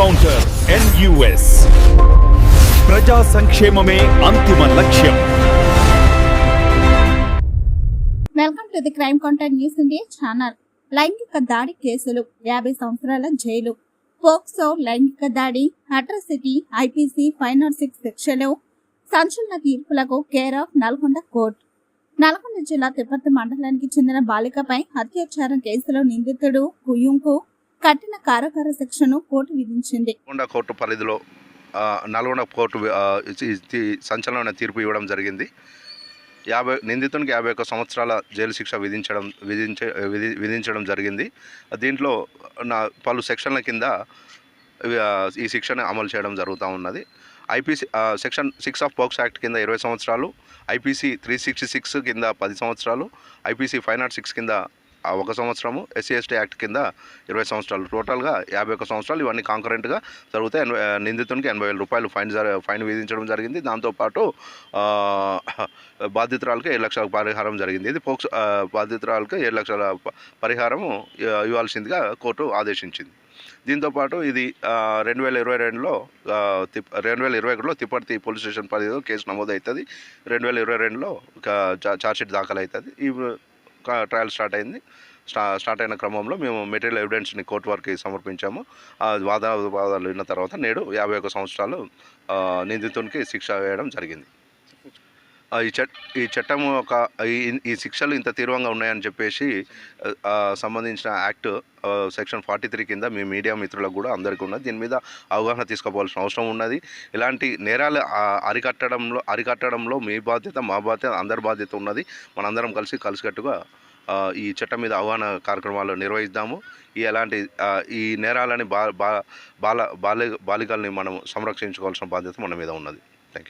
Encounter NUS ప్రజా సంక్షేమమే అంతిమ లక్ష్యం. Welcome to the crime counter news India channel. లైంగిక దాడి కేసులు యాభై సంవత్సరాల జైలు. పోక్సో లైంగిక దాడి atrocity IPC five not six శిక్షలు సంచలన తీర్పులకు care of Nalgonda court. Nalgonda జిల్లా తిప్పర్తి మండలానికి చెందిన బాలికపై అత్యాచారం కేసులో నిందితుడు కుయుంకు కఠిన కారాగార శిక్షను కోర్టు విధించింది. నల్గొండ కోర్టు పరిధిలో నల్గొండ కోర్టు సంచలన సంచలనమైన తీర్పు ఇవ్వడం జరిగింది. యాభై నిందితునికి యాభై ఒక్క సంవత్సరాల జైలు శిక్ష విధించడం విధించ విధి విధించడం జరిగింది. దీంట్లో నా పలు సెక్షన్ల కింద ఈ శిక్షను అమలు చేయడం జరుగుతూ ఉన్నది. IPC section six of POCSO act కింద ఇరవై సంవత్సరాలు ఐపీసీ త్రీ సిక్స్టీ సిక్స్ కింద పది సంవత్సరాలు ఐపీసీ ఫైవ్ నాట్ సిక్స్ కింద ఒక సంవత్సరము ఎస్సీ ఎస్టీ యాక్ట్ కింద ఇరవై సంవత్సరాలు. టోటల్గా యాభై ఒక సంవత్సరాలు ఇవన్నీ కాంకరెంట్గా జరుగుతాయి. ఎనభై- నిందితునికి ఎనభై వేల రూపాయలు ఫైన్ ఫైన్ విధించడం జరిగింది. దాంతోపాటు బాధితురాలకు ఏడు లక్షల పరిహారం జరిగింది. ఇది పోక్స్ బాధితురాలకు ఏడు లక్షల ప- పరిహారము ఇవ్వాల్సిందిగా కోర్టు ఆదేశించింది. దీంతోపాటు ఇది రెండు వేల ఇరవై రెండులో తిప్ రెండు వేల ఇరవై ఒకటిలో తిప్పర్తి పోలీస్ స్టేషన్ పరిధిలో కేసు నమోదు అవుతుంది రెండు వేల ఇరవై రెండులో ఛార్జ్షీట్ దాఖలు అవుతుంది ఈ ట్రయల్ స్టార్ట్ అయింది. స్టా స్టార్ట్ అయిన క్రమంలో మేము మెటీరియల్ ఎవిడెన్స్ని కోర్టు వారికి సమర్పించాము. వాదాలు వాదాలు విన్న తర్వాత నేడు యాభై సంవత్సరాలు నిందితునికి శిక్ష వేయడం జరిగింది. ఈ చట్ ఈ చట్టం ఒక ఈ శిక్షలు ఇంత తీవ్రంగా ఉన్నాయని చెప్పేసి సంబంధించిన యాక్ట్ సెక్షన్ ఫార్టీ త్రీ కింద మీ మీడియా మిత్రులకు కూడా అందరికీ ఉన్నది. దీని మీద అవగాహన తీసుకోవాల్సిన అవసరం ఉన్నది. ఇలాంటి నేరాలు అరికట్టడంలో అరికట్టడంలో మీ బాధ్యత మా బాధ్యత అందరి బాధ్యత ఉన్నది. మనందరం కలిసి కలిసికట్టుగా ఈ చట్టం మీద అవగాహన కార్యక్రమాలు నిర్వహిద్దాము. ఈ ఎలాంటి ఈ నేరాలని బా బా బాల బాలి బాలికల్ని మనం సంరక్షించుకోవాల్సిన బాధ్యత మన మీద ఉన్నది.